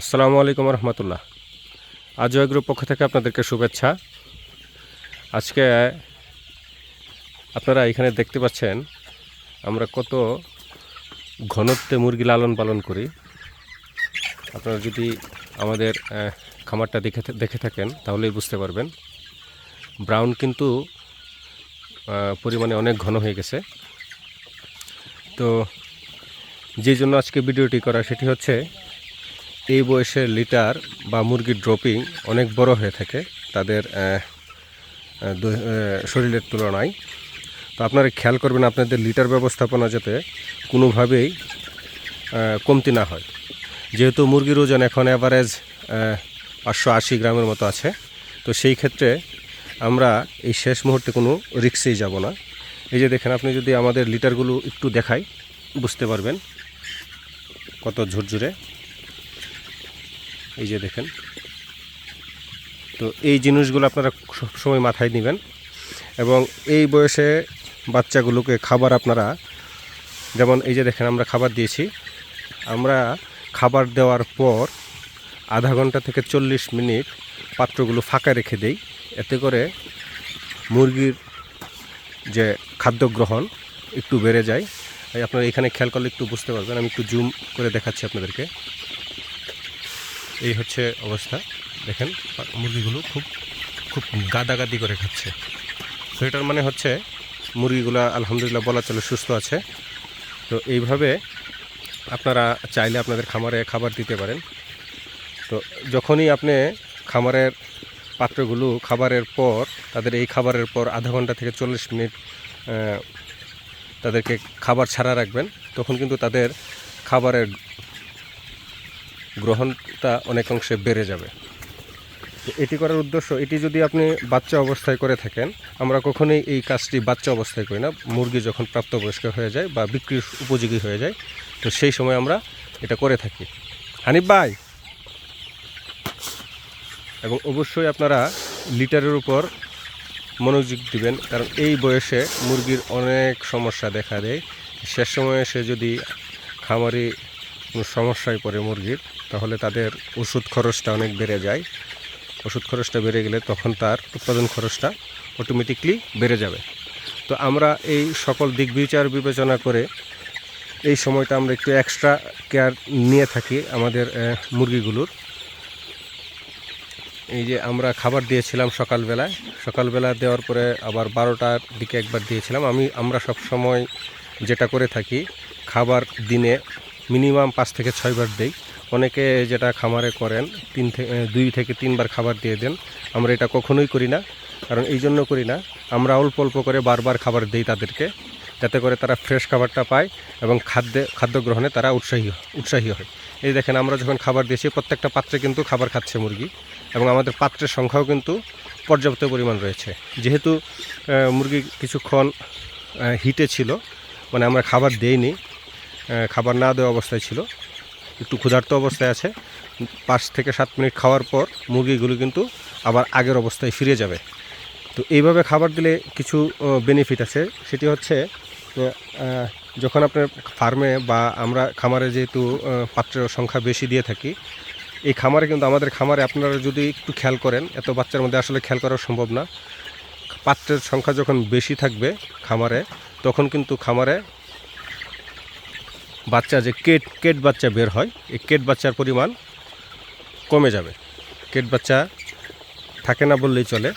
আসসালামু আলাইকুম রহমতুল্লাহ। আজও এগ্রুপ পক্ষ থেকে আপনাদেরকে শুভেচ্ছা। আজকে আপনারা এখানে দেখতে পাচ্ছেন, আমরা কত ঘনত্বে মুরগি লালন পালন করি। আপনারা যদি আমাদের খামারটা দেখে দেখে থাকেন, তাহলেই বুঝতে পারবেন। ব্রাউন কিন্তু পরিমাণে অনেক ঘন হয়ে গেছে। তো, যে জন্য আজকে ভিডিওটি করা, সেটি হচ্ছে এই বয়সে লিটার বা মুরগির ড্রপিং অনেক বড় হয়ে থাকে তাদের শরীরের তুলনায়। তো আপনারা খেয়াল করবেন আপনাদের লিটার ব্যবস্থাপনা যাতে কোনোভাবেই কমতি না হয়। যেহেতু মুরগির ওজন এখন অ্যাভারেজ পাঁচশো আশি গ্রামের মতো আছে, তো সেই ক্ষেত্রে আমরা এই শেষ মুহূর্তে কোনো রিক্সেই যাব না। এই যে দেখেন, আপনি যদি আমাদের লিটারগুলো একটু দেখাই, বুঝতে পারবেন কত ঝুরঝুরে। এই যে দেখেন। তো এই জিনিসগুলো আপনারা সবসময় মাথায় নেবেন। এবং এই বয়সে বাচ্চাগুলোকে খাবার আপনারা, যেমন এই যে দেখেন আমরা খাবার দিয়েছি। আমরা খাবার দেওয়ার পর আধা ঘণ্টা থেকে চল্লিশ মিনিট পাত্রগুলো ফাঁকা রেখে দেই। এতে করে মুরগির যে খাদ্য গ্রহণ একটু বেড়ে যায়। আপনারা এখানে খেয়াল করলে একটু বুঝতে পারবেন। আমি একটু জুম করে দেখাচ্ছি আপনাদেরকে। এই হচ্ছে অবস্থা। দেখেন, মুরগিগুলো খুব খুব গাদাগাদি করে খাচ্ছে। তো এটার মানে হচ্ছে মুরগিগুলো আলহামদুলিল্লাহ বলা চলে সুস্থ আছে। তো এইভাবে আপনারা চাইলে আপনাদের খামারে খাবার দিতে পারেন। তো যখনই আপনি খামারের পাত্রগুলো খাবারের পর, তাদের এই খাবারের পর আধা ঘণ্টা থেকে চল্লিশ মিনিট তাদেরকে খাবার ছাড়া রাখবেন, তখন কিন্তু তাদের খাবারের গ্রহণটা অনেক অংশে বেড়ে যাবে। এটি করার উদ্দেশ্য, এটি যদি আপনি বাচ্চা অবস্থায় করে থাকেন, আমরা কখনোই এই কাজটি বাচ্চা অবস্থায় করি না। মুরগি যখন প্রাপ্তবয়স্ক হয়ে যায় বা বিক্রির উপযোগী হয়ে যায়, তো সেই সময় আমরা এটা করে থাকি। হানিফ ভাই! এবং অবশ্যই আপনারা লিটারের উপর মনোযোগ দিবেন, কারণ এই বয়সে মুরগির অনেক সমস্যা দেখা দেয়। শেষ সময়ে সে যদি খামারি সমস্যায় পড়ে মুরগির, তাহলে তাদের ওষুধ খরচটা অনেক বেড়ে যায়। ওষুধ খরচটা বেড়ে গেলে তখন তার উৎপাদন খরচটা অটোমেটিকলি বেড়ে যাবে। তো আমরা এই সকল দিক বিচার বিবেচনা করে এই সময়টা আমরা একটু এক্সট্রা কেয়ার নিয়ে থাকি আমাদের মুরগিগুলোর। এই যে আমরা খাবার দিয়েছিলাম সকালবেলায়, সকালবেলা দেওয়ার পরে আবার বারোটার দিকে একবার দিয়েছিলাম। আমি, আমরা সব সময় যেটা করে থাকি, খাবার দিনে মিনিমাম পাঁচ থেকে ছয়বার দেই। অনেকে যেটা খামারে করেন, তিন থেকে দুই থেকে তিনবার খাবার দিয়ে দেন। আমরা এটা কখনোই করি না, কারণ এই জন্য করি না। আমরা অল্প অল্প করে বারবার খাবার দিই তাদেরকে, যাতে করে তারা ফ্রেশ খাবারটা পায় এবং খাদ্যে, খাদ্য গ্রহণে তারা উৎসাহী উৎসাহী হয়। এই দেখেন, আমরা যখন খাবার দিয়েছি, প্রত্যেকটা পাত্রে কিন্তু খাবার খাচ্ছে মুরগি এবং আমাদের পাত্রের সংখ্যাও কিন্তু পর্যাপ্ত পরিমাণ রয়েছে। যেহেতু মুরগি কিছুক্ষণ হিটে ছিল মানে আমরা খাবার দেইনি খাবার না দেওয়া অবস্থায় ছিল। একটু ক্ষুধার্ত অবস্থায় আছে। পাঁচ থেকে সাত মিনিট খাওয়ার পর মুরগিগুলো কিন্তু আবার আগের অবস্থায় ফিরে যাবে। তো এইভাবে খাবার দিলে কিছু বেনিফিট আছে। সেটি হচ্ছে যখন আপনার ফার্মে বা আমরা খামারে যেহেতু পাত্রের সংখ্যা বেশি দিয়ে থাকি, এই খামারে কিন্তু আমাদের খামারে আপনারা যদি একটু খেয়াল করেন, এত বাচ্চার মধ্যে আসলে খেয়াল করা সম্ভব না। পাত্রের সংখ্যা যখন বেশি থাকবে খামারে, তখন কিন্তু খামারে বাচ্চা যে কেট কেট বাচ্চা বের হয়, এই কেট বাচ্চার পরিমাণ কমে যাবে। কেট বাচ্চা থাকে না বললেই চলে।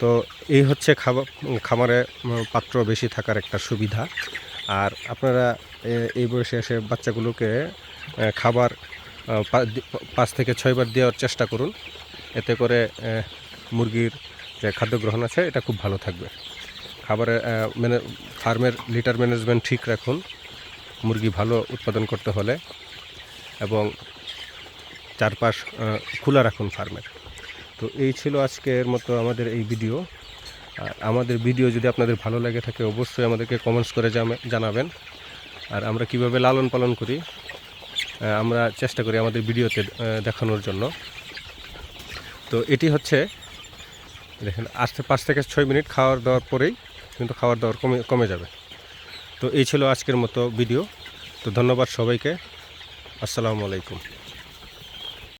তো এই হচ্ছে খাবার খামারে পাত্র বেশি থাকার একটা সুবিধা। আর আপনারা এই বয়সে এসে বাচ্চাগুলোকে খাবার পাঁচ থেকে ছয়বার দেওয়ার চেষ্টা করুন। এতে করে মুরগির যে খাদ্য গ্রহণ আছে, এটা খুব ভালো থাকবে। খাবারের মানে ফার্মের লিটার ম্যানেজমেন্ট ঠিক রাখুন। মুরগি ভালো উৎপাদন করতে হলে এবং চারপাশ খোলা রাখুন ফার্মের তো এই ছিল আজকের মতো আমাদের এই ভিডিও আর আমাদের ভিডিও যদি আপনাদের ভালো লাগে থাকে, অবশ্যই আমাদেরকে কমেন্টস করে জানাবেন। আর আমরা কীভাবে লালন পালন করি আমরা চেষ্টা করি আমাদের ভিডিওতে দেখানোর জন্য। তো এটি হচ্ছে, দেখেন, আসতে পাঁচ থেকে ছয় মিনিট খাওয়ার দাওয়ার পরেই কিন্তু খাওয়ার দাওয়ার কমে কমে যাবে। তো এই ছিল আজকের মতো ভিডিও। তো ধন্যবাদ সবাইকে। আসসালামু আলাইকুম।